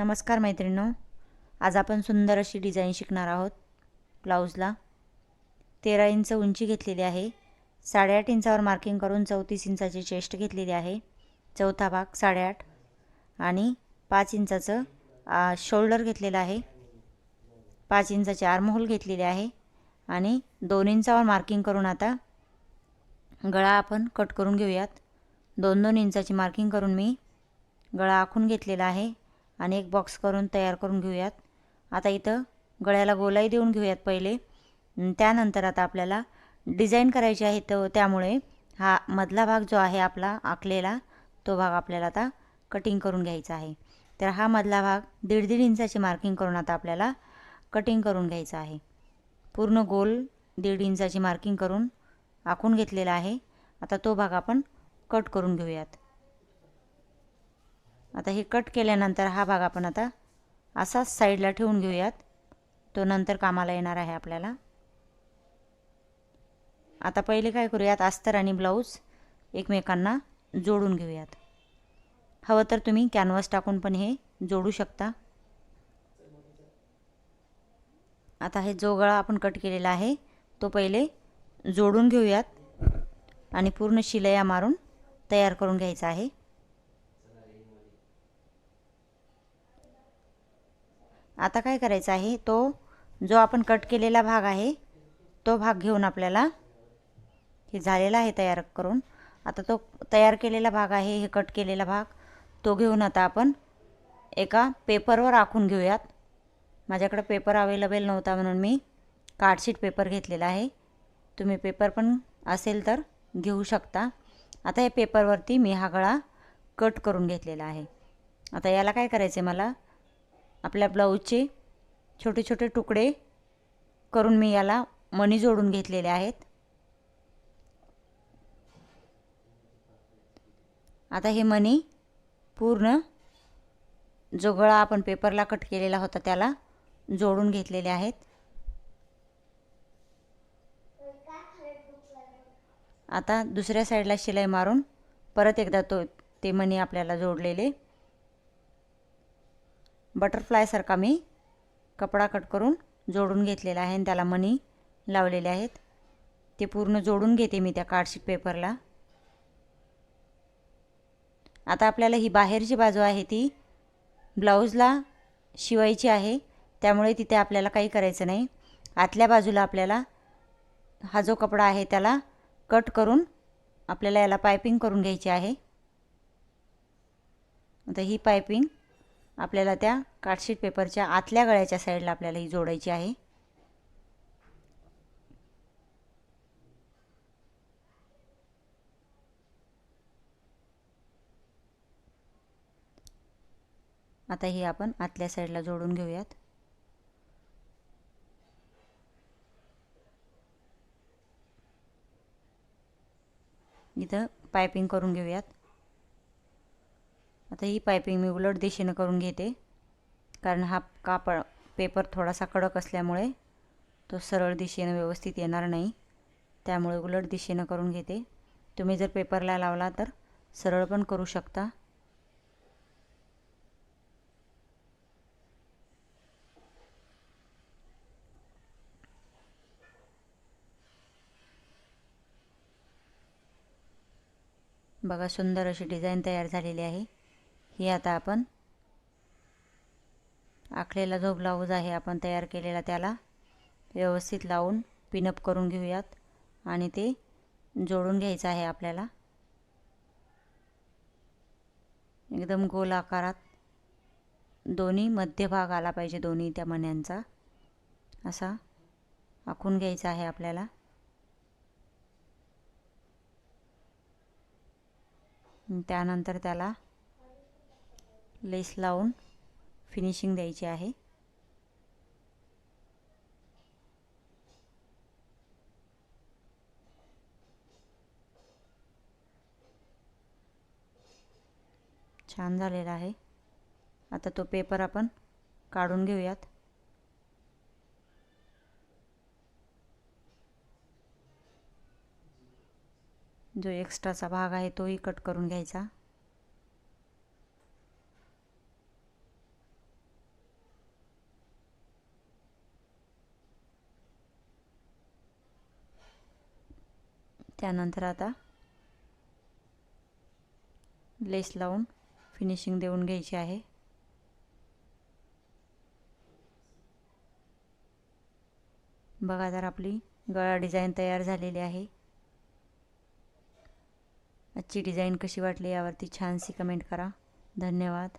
नमस्कार मैत्रिणो आज आपण सुंदर अशी डिझाईन शिकणार आहोत ब्लाऊजला. तेरा इंच उंची घेतलेली आहे. साडेआठ इंचावर मार्किंग करून चौतीस इंचाची चेस्ट घेतलेली आहे. चौथा भाग साडेआठ आणि पाच इंचाचं शोल्डर घेतलेलं आहे. पाच इंचाचे आर्महोल घेतलेले आहे आणि दोन इंचावर मार्किंग करून आता गळा आपण कट करून घेऊयात. दोन दोन इंचाची मार्किंग करून मी गळा आखून घेतलेला आहे. आणि एक बॉक्स करून तयार करून घेऊयात. आता इथं गळ्याला गोलाई देऊन घेऊयात पहिले. त्यानंतर आता आपल्याला डिझाईन करायची आहे तर त्यामुळे हा मधला भाग जो आहे आपला आखलेला तो भाग आपल्याला आता कटिंग करून घ्यायचा आहे. तर हा मधला भाग दीड दीड इंचाची मार्किंग करून आता आपल्याला कटिंग करून घ्यायचा आहे. पूर्ण गोल दीड इंचाची मार्किंग करून आखून घेतलेला आहे. आता तो भाग आपण कट करून घेऊयात. आता हे कट केल्यानंतर हा भाग आपण आता असाच साईडला ठेवून घेऊयात. तो नंतर कामाला येणार आहे आपल्याला. आता पहिले काय करूयात? अस्तर आणि ब्लाऊज एकमेकांना जोडून घेऊयात. हवं तर तुम्ही कॅनव्हास टाकून पण हे जोडू शकता. आता हे जो गळा आपण कट केलेला आहे तो पहिले जोडून घेऊयात आणि पूर्ण शिलया मारून तयार करून घ्यायचा आहे. आता काय करायचं आहे? तो जो आपण कट केलेला भाग आहे तो भाग घेऊन आपल्याला हे झालेला आहे तयार करून. आता तो तयार केलेला भाग आहे हे कट केलेला भाग तो घेऊन आता आपण एका पेपरवर आखून घेऊयात. माझ्याकडं पेपर अवेलेबल नव्हता म्हणून मी कार्डशीट पेपर घेतलेला आहे. तुम्ही पेपर पण असेल तर घेऊ शकता. आता या पेपरवरती मी हा गळा कट करून घेतलेला आहे. आता याला काय करायचं आहे मला? आपल्या ब्लाऊजचे छोटे छोटे तुकडे करून मी याला मणी जोडून घेतलेले आहेत. आता हे मणी पूर्ण जो गळा आपण पेपरला कट केलेला होता त्याला जोडून घेतलेले आहेत. आता दुसऱ्या साईडला शिलाई मारून परत एकदा तो ते मणी आपल्याला जोडलेले. बटरफ्लायसारखा मी कपडा कट करून जोडून घेतलेला आहे आणि त्याला मणी लावलेले आहेत. ते पूर्ण जोडून घेते मी त्या कार्डशीट पेपरला. आता आपल्याला ही बाहेरची बाजू आहे ती ब्लाऊजला शिवायची आहे. त्यामुळे तिथे आपल्याला काही करायचं नाही. आतल्या बाजूला आपल्याला हा जो कपडा आहे त्याला कट करून आपल्याला याला पायपिंग करून घ्यायची आहे. आता ही पायपिंग आपल्याला त्या कार्डशीट पेपरच्या आतल्या गळ्याच्या साईडला आपल्याला ही जोडायची आहे. आता ही आपण आतल्या साईडला जोडून घेऊयात. इथं पायपिंग करून घेऊयात. आता ही पायपिंग मी उलट दिशेनं करून घेते. कारण हा कापड पेपर थोडासा कडक असल्यामुळे तो सरळ दिशेनं व्यवस्थित येणार नाही. त्यामुळे उलट दिशेनं करून घेते. तुम्ही जर पेपरला लावला तर सरळ पण करू शकता. बघा सुंदर अशी डिझाईन तयार झालेली आहे. ही आता आपण आखलेला जो ब्लाऊज आहे आपण तयार केलेला त्याला व्यवस्थित लावून पिनअप करून घेऊयात आणि ते जोडून घ्यायचं आहे आपल्याला. एकदम गोल आकारात दोन्ही मध्यभाग आला पाहिजे दोन्ही त्या मण्यांचा. असा आखून घ्यायचा आहे आपल्याला. त्यानंतर त्याला लेस लावून फिनिशिंग द्यायची आहे. छान झालेला आहे. आता तो पेपर आपण काढून घेऊयात. जो एक्स्ट्राचा भाग आहे तोही कट करून घ्यायचा. त्यानंतर आता लेस लावून फिनिशिंग देऊन घ्यायची आहे. बघा तर आपली गळा डिझाईन तयार झालेली आहे. आजची डिझाईन कशी वाटली यावरती छानशी कमेंट करा. धन्यवाद.